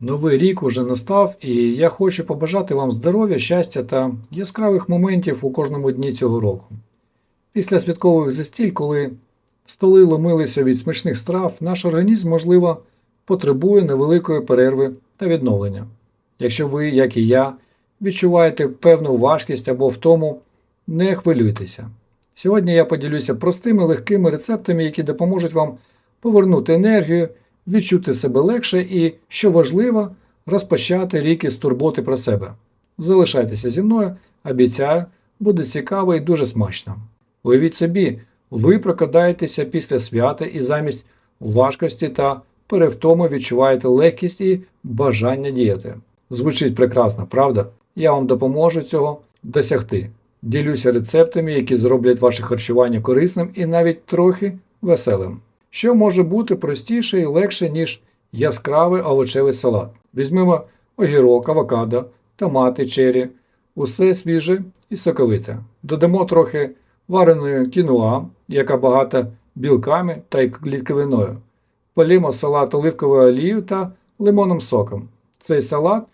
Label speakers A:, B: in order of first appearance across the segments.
A: Новий рік уже настав, і я хочу побажати вам здоров'я, щастя та яскравих моментів у кожному дні цього року. Після святкових застіль, коли столи ломилися від смачних страв, наш організм, можливо, потребує невеликої перерви та відновлення. Якщо ви, як і я, відчуваєте певну важкість або втому, не хвилюйтеся. Сьогодні я поділюся простими легкими рецептами, які допоможуть вам повернути енергію, відчути себе легше і, що важливо, розпочати рік із турботи про себе. Залишайтеся зі мною, обіцяю, буде цікаво і дуже смачно. Уявіть собі, ви прокидаєтеся після свята і замість важкості та перевтоми відчуваєте легкість і бажання діяти. Звучить прекрасно, правда? Я вам допоможу цього досягти. Ділюся рецептами, які зроблять ваше харчування корисним і навіть трохи веселим. Що може бути простіше і легше, ніж яскравий овочевий салат? Візьмемо огірок, авокадо, томати, чері, усе свіже і соковите. Додамо трохи вареної кінуа, яка багата білками та клітковиною. Полімо салат оливковою олією та лимонним соком. Цей салат,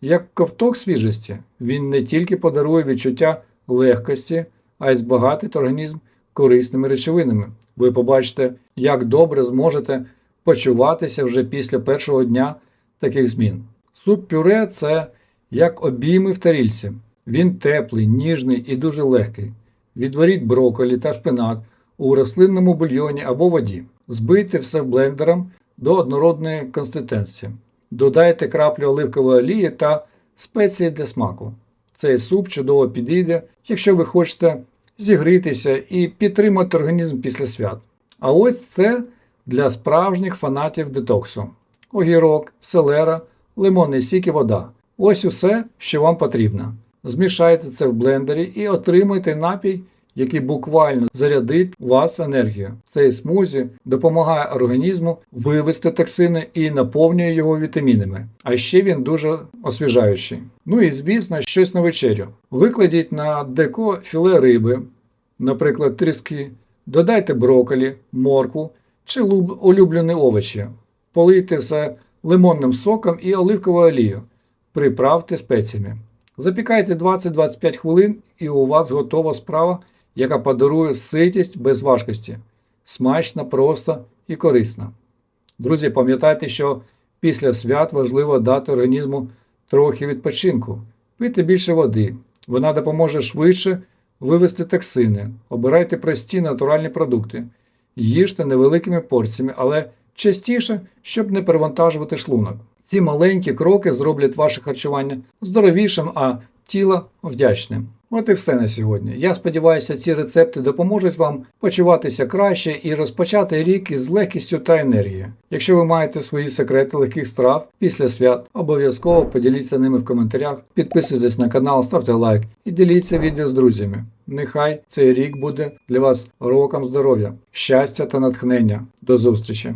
A: як ковток свіжості, він не тільки подарує відчуття легкості, а й збагатить організм корисними речовинами. Ви побачите, як добре зможете почуватися вже після першого дня таких змін. Суп пюре це як обійми в тарільці. Він теплий, ніжний і дуже легкий. Відваріть брокколі та шпинат у рослинному бульйоні або воді. Збийте все блендером до однородної консистенції. Додайте краплю оливкової олії та спеції для смаку. Цей суп чудово підійде, якщо ви хочете зігрітися і підтримати організм після свят. А ось це для справжніх фанатів детоксу: огірок, селера, лимонний сік і вода. Ось усе, що вам потрібно. Змішайте це в блендері і отримайте напій, який буквально зарядить вас енергію. Цей смузі допомагає організму вивести токсини і наповнює його вітамінами. А ще він дуже освіжаючий. Ну і звісно, щось на вечерю. Викладіть на деко філе риби, наприклад, тріски, додайте брокколі, моркву чи улюблені овочі. Полийте все лимонним соком і оливковою олією. Приправте спеціями. Запікайте 20-25 хвилин, і у вас готова справа, яка подарує ситість без важкості. Смачно, просто і корисно. Друзі, пам'ятайте, що після свят важливо дати організму трохи відпочинку. Пийте більше води. Вона допоможе швидше вивести токсини. Обирайте прості натуральні продукти. Їжте невеликими порціями, але частіше, щоб не перевантажувати шлунок. Ці маленькі кроки зроблять ваше харчування здоровішим, а тіло вдячним. От і все на сьогодні. Я сподіваюся, ці рецепти допоможуть вам почуватися краще і розпочати рік із легкістю та енергією. Якщо ви маєте свої секрети легких страв після свят, обов'язково поділіться ними в коментарях, підписуйтесь на канал, ставте лайк і діліться відео з друзями. Нехай цей рік буде для вас роком здоров'я, щастя та натхнення. До зустрічі!